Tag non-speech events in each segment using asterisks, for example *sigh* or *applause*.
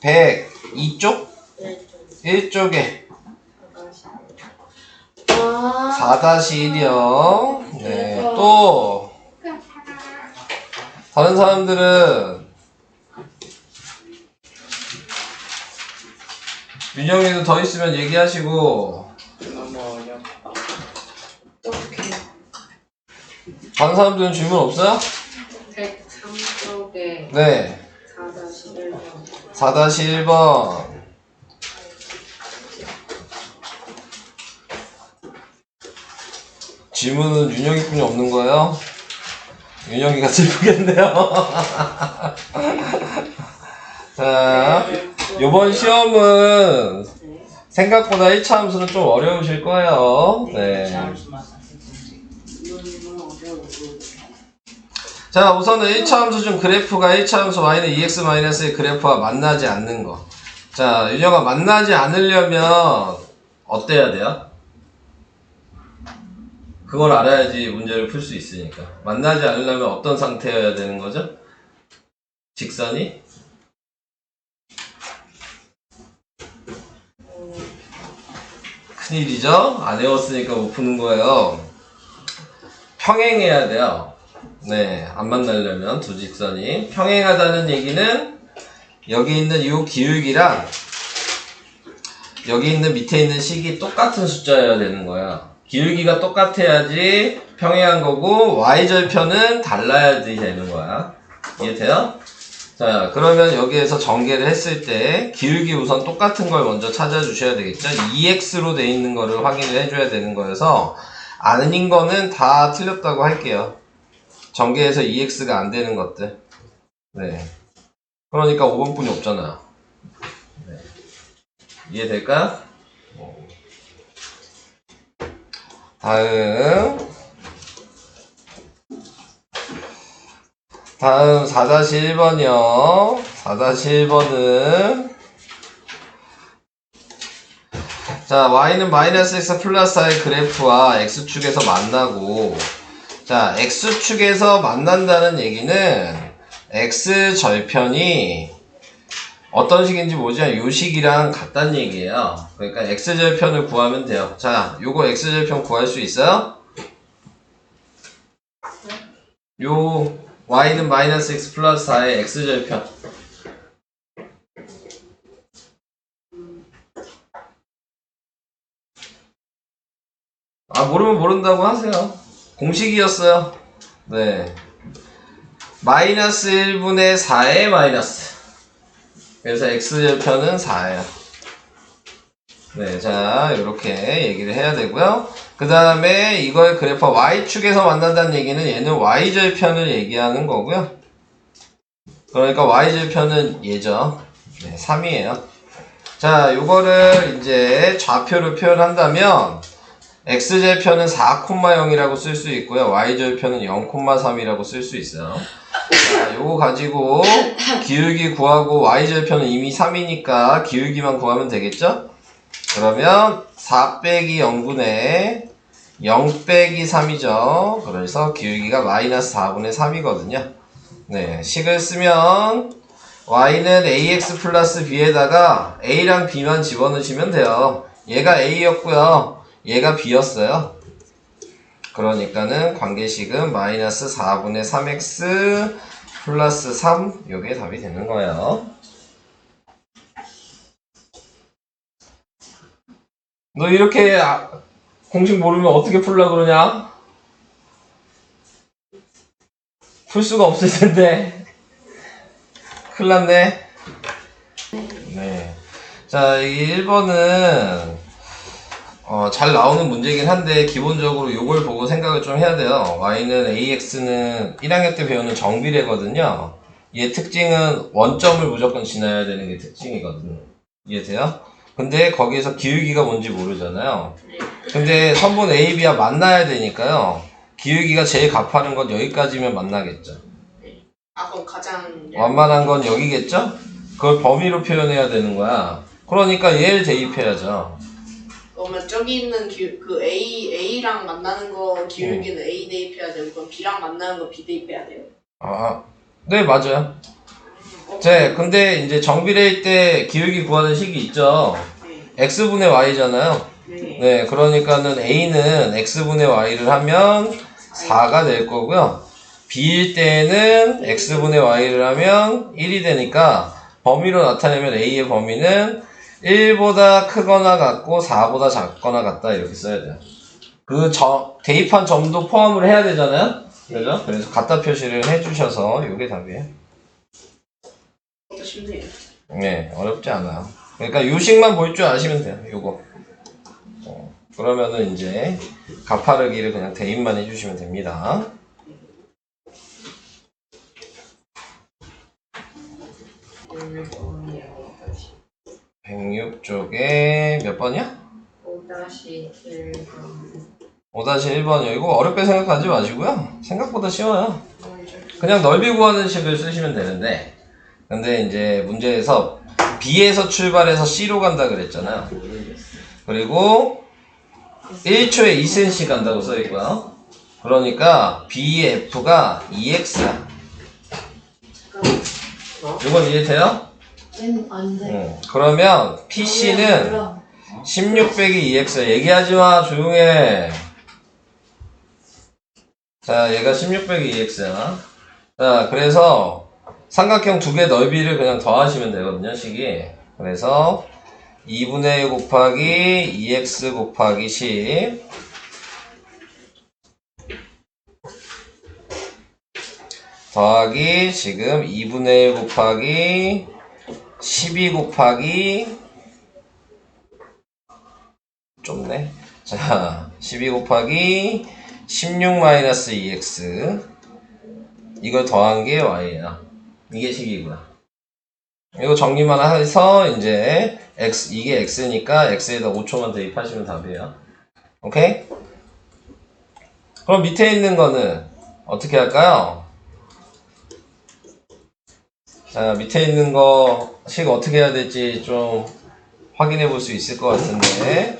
100 2쪽? 네, 1쪽에. 아, 4-1이요. 네, 또. 다른 사람들은 윤영이도 더 있으면 얘기하시고. 다른 사람들은 질문 없어요? 103쪽에. 네, 4-11번 4-1번 질문은 윤영이뿐이 없는 거예요? 윤영이가 *laughs* 슬프겠네요. *laughs* 자, 요번 시험은 생각보다 1차 함수는 좀 어려우실 거예요. 네. 자, 우선은 1차 함수 중 그래프가 1차 함수 y는 2x-의 그래프와 만나지 않는 거. 자, 윤영아 만나지 않으려면 어때야 돼요? 그걸 알아야지 문제를 풀 수 있으니까. 만나지 않으려면 어떤 상태여야 되는 거죠? 직선이? 큰일이죠? 안 외웠으니까 못 푸는 거예요. 평행해야 돼요. 네, 안 만나려면 두 직선이 평행하다는 얘기는 여기 있는 이 기울기랑 여기 있는 밑에 있는 식이 똑같은 숫자여야 되는 거야. 기울기가 똑같아야지 평행한 거고 y절편은 달라야지 되는 거야. 이해돼요? 자, 그러면 여기에서 전개를 했을 때 기울기 우선 똑같은 걸 먼저 찾아주셔야 되겠죠? 2x로 돼 있는 거를 확인을 해줘야 되는 거여서 아닌 거는 다 틀렸다고 할게요. 전개해서 2x가 안 되는 것들. 네. 그러니까 5번뿐이 없잖아요. 네. 이해될까? 어. 다음. 다음 4-1번이요. 4-1번은 자, y는 마이너스 x 플러스 i 그래프와 x축에서 만나고 자, x축에서 만난다는 얘기는 x절편이 어떤 식인지 모르지만 요 식이랑 같다는 얘기예요. 그러니까 x절편을 구하면 돼요. 자, 요거 x절편 구할 수 있어요? 요 y는 마이너스 x 플러스 4의 x절편 아 모르면 모른다고 하세요 공식이었어요 네 마이너스 1분의 4의 마이너스 그래서 x절편은 4예요 네, 자, 이렇게 얘기를 해야 되고요. 그 다음에 이걸 그래프 y축에서 만난다는 얘기는 얘는 y절편을 얘기하는 거고요. 그러니까 y절편은 얘죠. 네, 3이에요. 자, 요거를 이제 좌표로 표현한다면 x절편은 4,0이라고 쓸 수 있고요. y절편은 0,3이라고 쓸 수 있어요. 자, 요거 가지고 기울기 구하고 y절편은 이미 3이니까 기울기만 구하면 되겠죠? 그러면 4 빼기 0분의 0 빼기 3이죠. 그래서 기울기가 마이너스 4분의 3이거든요. 네, 식을 쓰면 y는 ax 플러스 b에다가 a랑 b만 집어넣으시면 돼요. 얘가 a였고요. 얘가 b였어요. 그러니까는 관계식은 마이너스 4분의 3x 플러스 3 요게 답이 되는 거예요. 너 이렇게 아- 공식 모르면 어떻게 풀라 그러냐? 풀 수가 없을 텐데. 큰일 났네. 네. 자, 이 1번은, 어, 잘 나오는 문제긴 한데, 기본적으로 이걸 보고 생각을 좀 해야 돼요. y는 ax는 1학년 때 배우는 정비례거든요. 얘 특징은 원점을 무조건 지나야 되는 게 특징이거든요. 이해돼요? 근데 거기에서 기울기가 뭔지 모르잖아요. 근데 선분 A, B와 만나야 되니까요. 기울기가 제일 가파른 건 여기까지면 만나겠죠. 아 그럼 가장 완만한 건 여기겠죠? 그걸 범위로 표현해야 되는 거야. 그러니까 얘를 대입해야죠. 그러면 저기 있는 기, 그 A A랑 만나는 거 기울기는 A 대입해야 되고 그럼 B랑 만나는 거 B 대입해야 돼요. 아, 네, 맞아요. 네, 근데 이제 정비례일 때 기울기 구하는 식이 있죠. 네. x분의 y잖아요. 네. 네, 그러니까는 a는 x분의 y를 하면 4가 될 거고요. b일 때는 x분의 y를 하면 1이 되니까 범위로 나타내면 a의 범위는 1보다 크거나 같고 4보다 작거나 같다 이렇게 써야 돼요. 그 점, 대입한 점도 포함을 해야 되잖아요. 그죠? 그래서 갖다 표시를 해주셔서 이게 답이에요. 쉽네요. 네, 어렵지 않아요. 그러니까 요식만 볼 줄 아시면 돼요. 요거. 어, 그러면은 이제 가파르기를 그냥 대입만 해주시면 됩니다. 106쪽에 몇 번이야? 5-1번. 5-1번이요. 이거 어렵게 생각하지 마시고요. 생각보다 쉬워요. 그냥 넓이 구하는 식을 쓰시면 되는데 근데 이제 문제에서 B에서 출발해서 C로 간다 그랬잖아요. 그리고 1초에 2cm 간다고 써있고요. 그러니까 BF가 2X야. 이건 이해돼요? 안 돼. 응. 그러면 PC는 16 빼기 2x 얘기하지 마 조용해 자 얘가 16 빼기 2x야 자 그래서 삼각형 두 개 넓이를 그냥 더하시면 되거든요 식이 그래서 2분의 1 곱하기 2x 곱하기 10 더하기 지금 2분의 1 곱하기 12 곱하기 좁네. 자, 12 곱하기 16 마이너스 2x. 이걸 더한 게 y야. 이게 식이고요. 이거 정리만 해서 이제 x 이게 x니까 x에다 5초만 대입하시면 답이에요. 오케이? 그럼 밑에 있는 거는 어떻게 할까요? 자, 밑에 있는 거식 어떻게 해야 될지 좀 확인해 볼 수 있을 것 같은데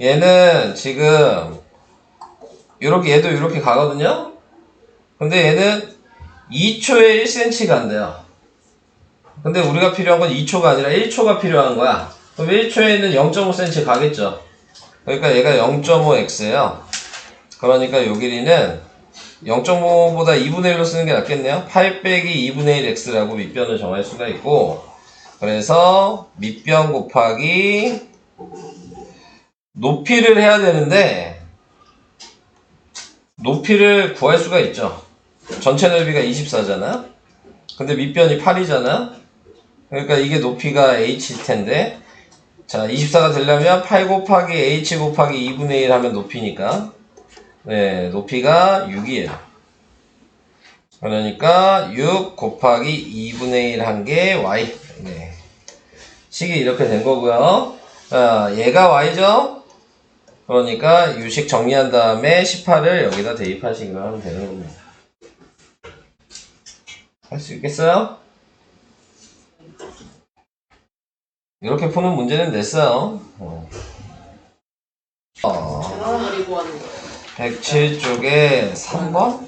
얘는 지금 이렇게 얘도 이렇게 가거든요. 근데 얘는 2초에 1cm 간대요. 근데 우리가 필요한 건 2초가 아니라 1초가 필요한 거야. 그럼 1초에는 0.5cm 가겠죠. 그러니까 얘가 0.5x예요. 그러니까 요 길이는 0.5보다 2분의 1로 쓰는 게 낫겠네요. 8 빼기 2분의 1x라고 밑변을 정할 수가 있고 그래서 밑변 곱하기 높이를 해야 되는데 높이를 구할 수가 있죠. 전체 넓이가 24잖아. 근데 밑변이 8이잖아. 그러니까 이게 높이가 h일 텐데 자 24가 되려면 8 곱하기 h 곱하기 2분의 1 하면 높이니까 네 높이가 6이에요. 그러니까 6 곱하기 2분의 1 한 게 y. 네. 식이 이렇게 된 거고요. 자, 얘가 y죠? 그러니까 유식 정리한 다음에 18을 여기다 대입하시기로 하면 되는 겁니다. 할 수 있겠어요? 이렇게 푸는 문제는 냈어요. 어. 어, 대단한 거리 구하는 거예요. 107쪽에 3번?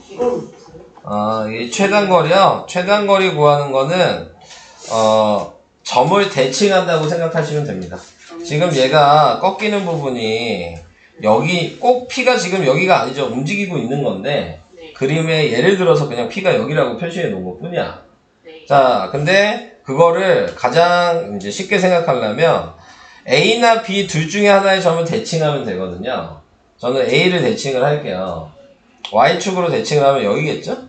아, 이 최단거리요? 최단거리 구하는 거는, 어, 점을 대칭한다고 생각하시면 됩니다. 지금 얘가 꺾이는 부분이, 여기, 꼭 P가 지금 여기가 아니죠. 움직이고 있는 건데, 네. 그림에 예를 들어서 그냥 P가 여기라고 표시해 놓은 것 뿐이야. 네. 자, 근데 그거를 가장 이제 쉽게 생각하려면, A나 B 둘 중에 하나의 점을 대칭하면 되거든요. 저는 A를 대칭을 할게요. Y축으로 대칭을 하면 여기겠죠?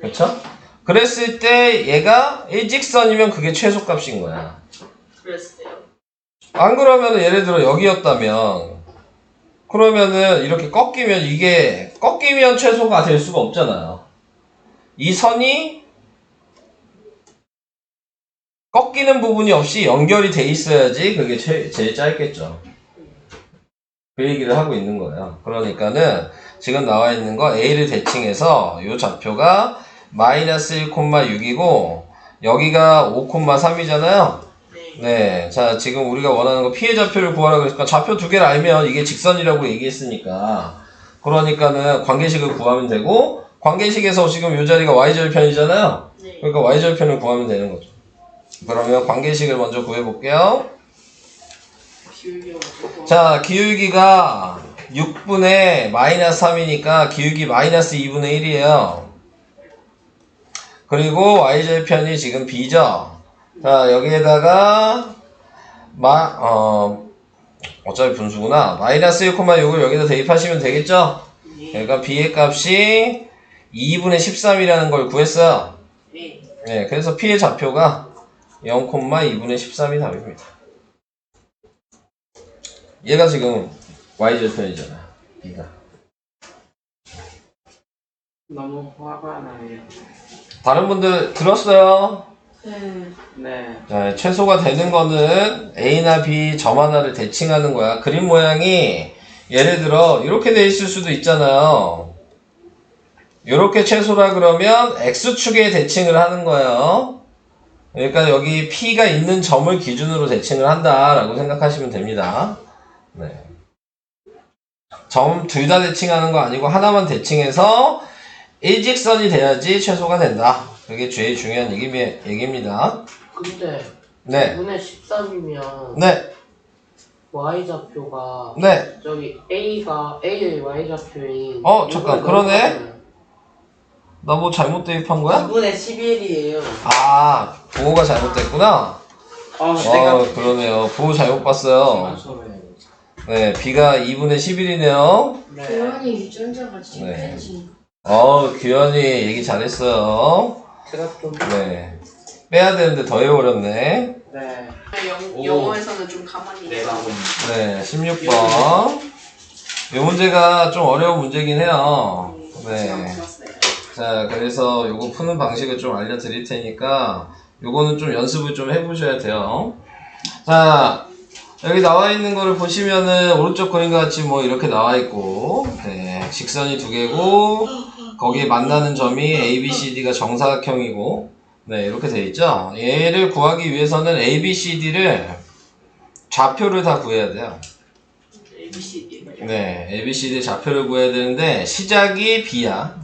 그쵸? 그랬을 때 얘가 일직선이면 그게 최소값인 거야. 그랬을 때요. 안 그러면 예를 들어 여기였다면 그러면은 이렇게 꺾이면 이게 꺾이면 최소가 될 수가 없잖아요. 이 선이 꺾이는 부분이 없이 연결이 돼 있어야지 그게 제, 제일 짧겠죠. 그 얘기를 하고 있는 거예요. 그러니까는 지금 나와 있는 거 A를 대칭해서 이 좌표가 마이너스 1,6이고 여기가 5,3이잖아요. 네. 네, 자 지금 우리가 원하는 거 피해 좌표를 구하라 그랬으니까 좌표 두 개를 알면 이게 직선이라고 얘기했으니까 그러니까는 관계식을 구하면 되고 관계식에서 지금 이 자리가 y절편이잖아요. 네. 그러니까 y절편을 구하면 되는 거죠. 그러면 관계식을 먼저 구해볼게요. 자, 기울기가 6분의 마이너스 3이니까 기울기 마이너스 2분의 1이에요. 그리고 y절편이 지금 b죠. 자, 여기에다가 마, 어, 어차피 분수구나. 마이너스 1,6을 여기다 대입하시면 되겠죠? 예. 그러니까 b의 값이 2분의 13이라는 걸 구했어요. 예. 네, 그래서 p의 좌표가 0,2분의 13이 답입니다. 얘가 지금 y절편이잖아. b가. 너무 화가 나요. 다른 분들 들었어요? 네. 네. 자, 최소가 되는 거는 a나 b 점 하나를 대칭하는 거야. 그림 모양이 예를 들어 이렇게 돼 있을 수도 있잖아요. 이렇게 최소라 그러면 x축에 대칭을 하는 거예요. 그러니까 여기 p가 있는 점을 기준으로 대칭을 한다라고 생각하시면 됩니다. 네. 점 둘 다 대칭하는 거 아니고 하나만 대칭해서 일직선이 돼야지 최소가 된다. 그게 제일 중요한 얘기, 얘기입니다. 근데 네. 2분의 13이면 네, y 좌표가 네. 저기 a가 a의 y 좌표인 어, 잠깐, 그러네? 나 뭐 잘못 대입한 거야? 2분의 11이에요. 아, 부호가 잘못됐구나. 아, 어, 그러네요. 부호 잘못 봤어요. 네, B가 2분의 11이네요. 네. 교환이 유전자가 지금 네. 어, 규현이 얘기 잘했어요. 제가 좀 네. 빼야 되는데 더 해버렸네. 네. 영, 오. 영어에서는 좀 가만히 내가 있어. 네, 16번. 이 문제가 좀 어려운 문제긴 해요. 네. 네. 들었어요. 자, 그래서 요거 푸는 방식을 좀 알려드릴 테니까 요거는 좀 연습을 좀 해보셔야 돼요. 자, 여기 나와 있는 거를 보시면은 오른쪽 그림과 같이 뭐 이렇게 나와 있고, 네, 직선이 두 개고, 거기에 만나는 점이 A, B, C, D가 정사각형이고, 네, 이렇게 돼 있죠. 얘를 구하기 위해서는 A, B, C, D를 좌표를 다 구해야 돼요. ABCD. 네, ABCD 좌표를 구해야 되는데 시작이 B야.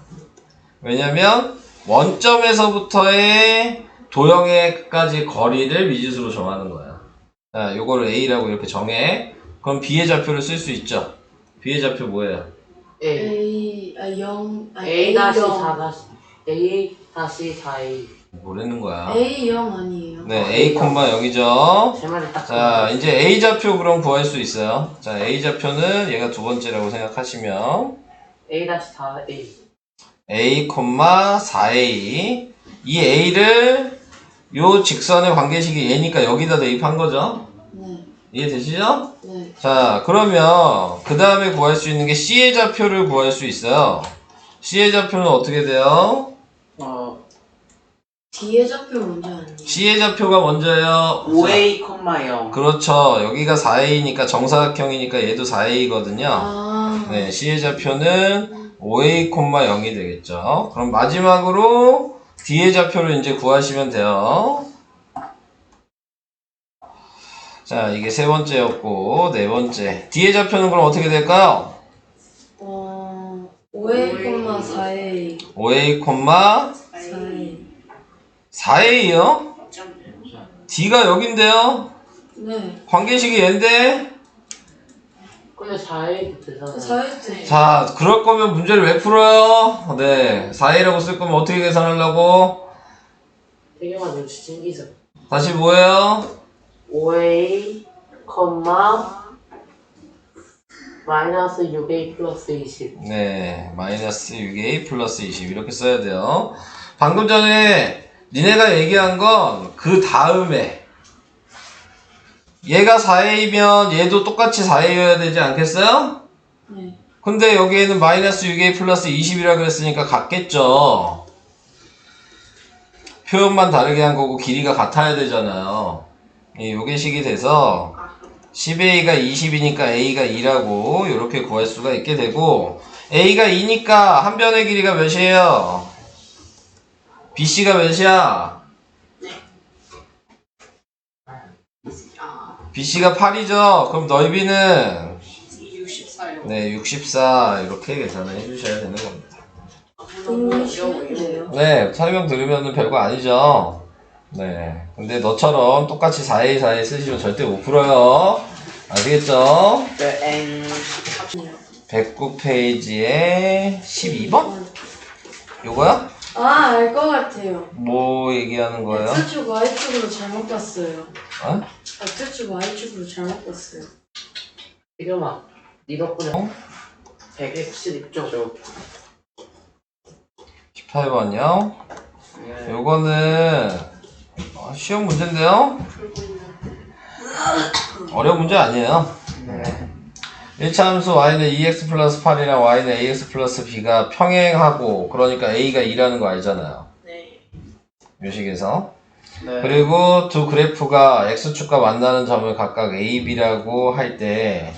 왜냐면 원점에서부터의 도형에까지 거리를 미지수로 정하는 거야. 자, 요거를 A라고 이렇게 정해. 그럼 B의 좌표를 쓸 수 있죠. B의 좌표 뭐예요? a A 아영 아 a 다시 4 A영 다시 a 다시 4a 뭐라는 거야? A영 아니에요? 네, A, 0이죠. 제 말이 딱 자, 이제 A 좌표 그럼 구할 수 있어요. 자, A 좌표는 얘가 두 번째라고 생각하시면 a 다시 4a A, 4A. 이 A를 요 직선의 관계식이 얘니까 여기다 대입한 거죠. 네, 이해되시죠? 네. 자, 그러면 그 다음에 구할 수 있는 게 C의 좌표를 구할 수 있어요. C의 좌표는 어떻게 돼요? 어 뒤에 좌표 먼저 아니에요? C의 좌표가 먼저예요. 5a, 0 그렇죠. 여기가 4A니까 정사각형이니까 얘도 4A거든요. 아, 네, C의 좌표는 5A, 0이 되겠죠. 그럼 마지막으로 D의 좌표를 이제 구하시면 돼요. 자, 이게 세 번째였고, 네 번째. D의 좌표는 그럼 어떻게 될까요? 어 5A, 4A 5A, 4A 4A요? D가 여긴데요? 네, 관계식이 얘인데? 근데 4a 되잖아요. 4A 자, 그럴 거면 문제를 왜 풀어요? 네, 4A라고 쓸 거면 어떻게 계산하려고? 되게만 눈치 챙기죠. 다시 뭐예요? 5a, 마이너스 6a 플러스 20. 네, 마이너스 6A 플러스 20 이렇게 써야 돼요. 방금 전에 니네가 얘기한 건 그 다음에 얘가 4A면 얘도 똑같이 4A여야 되지 않겠어요? 네, 근데 여기에는 마이너스 6A 플러스 20이라 그랬으니까 같겠죠. 표현만 다르게 한 거고 길이가 같아야 되잖아요. 이 요게 식이 돼서 10A가 20이니까 A가 2라고 이렇게 구할 수가 있게 되고 A가 2니까 한 변의 길이가 몇이에요? BC가 몇이야? BC가 8이죠? 그럼 넓이는 64요. 네, 64 이렇게 계산을 해주셔야 되는 겁니다. 네, 설명 들으면 별거 아니죠. 네. 근데 너처럼 똑같이 4A, 4A 쓰시면 절대 못 풀어요. 아시겠죠? 네, 109페이지에 12번? 요거야? 아, 알 것 같아요. 뭐 얘기하는 거예요? X축, Y축으로 잘못 봤어요. 어? X축, Y축으로 잘못 봤어요. 태경아, 니 덕분에 어? 116점. 18번이요? 네. 요거는 어, 쉬운 문제인데요? 어려운 문제 아니에요. 네. 1차 함수 y는 2x 플러스 8이랑 y는 ax 플러스 b가 평행하고 그러니까 a가 2라는 거 알잖아요. 네. 묘식에서. 네. 그리고 두 그래프가 x축과 만나는 점을 각각 a, b라고 할 때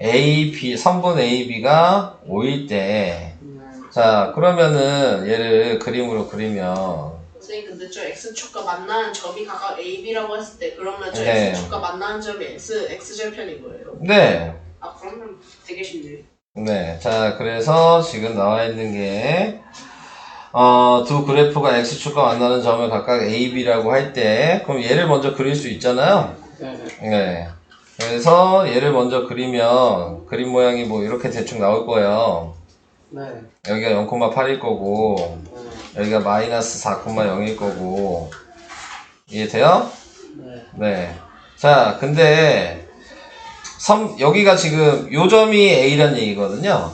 a, b, 선분 a, b가 5일 때 음, 자, 그러면은 얘를 그림으로 그리면 선생님 근데 저 x축과 만나는 점이 각각 a, b라고 했을 때 그러면 저 네. x축과 만나는 점이 x, x절편인 거예요? 네. 아 그러면 되게 쉽네요. 네. 자, 그래서 지금 나와 있는 게 어, 두 그래프가 x축과 만나는 점을 각각 a, b라고 할 때 그럼 얘를 먼저 그릴 수 있잖아요. 네. 네. 그래서 얘를 먼저 그리면 그림 모양이 뭐 이렇게 대충 나올 거예요. 네. 여기가 0,8일 거고 네. 여기가 마이너스 4,0일 거고 이해돼요? 네. 네. 자, 근데 섬 여기가 지금 요 점이 A란 얘기거든요.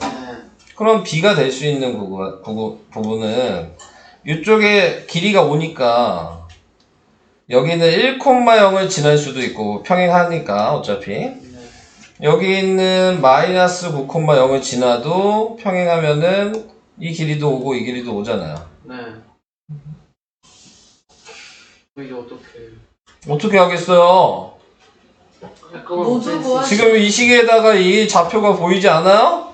네. 그럼 B가 될 수 있는 부분, 부분, 부분은 이쪽에 길이가 오니까 여기는 1,0을 지날 수도 있고 평행하니까 어차피 네. 여기 있는 마이너스 9,0을 지나도 평행하면은 이 길이도 오고 이 길이도 오잖아요. 네. 이게 어떻게? 어떻게 하겠어요? 쓰- 지금 이 시계에다가 이 좌표가 보이지 않아요?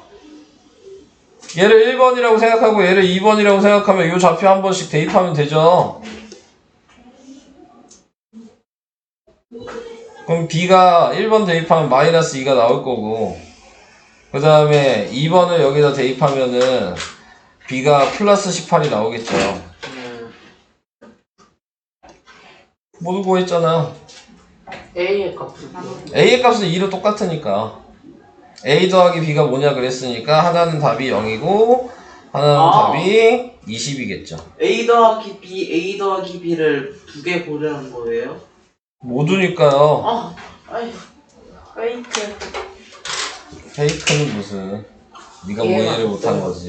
얘를 1번이라고 생각하고 얘를 2번이라고 생각하면 이 좌표 한 번씩 대입하면 되죠. 그럼 B가 1번 대입하면 마이너스 2가 나올 거고 그 다음에 2번을 여기다 대입하면은 B가 플러스 18이 나오겠죠. 네. 모두 구했잖아요. A의 값을 A의 값은 2로 똑같으니까 A 더하기 B가 뭐냐 그랬으니까 하나는 답이 0이고 하나는 아. 답이 20이겠죠 A 더하기 B, A 더하기 B를 두 개 고르는 거예요? 모두니까요 아, 아이, 페이크. 페이크는 무슨 네가 뭐 이해가 이해를 못한. 거지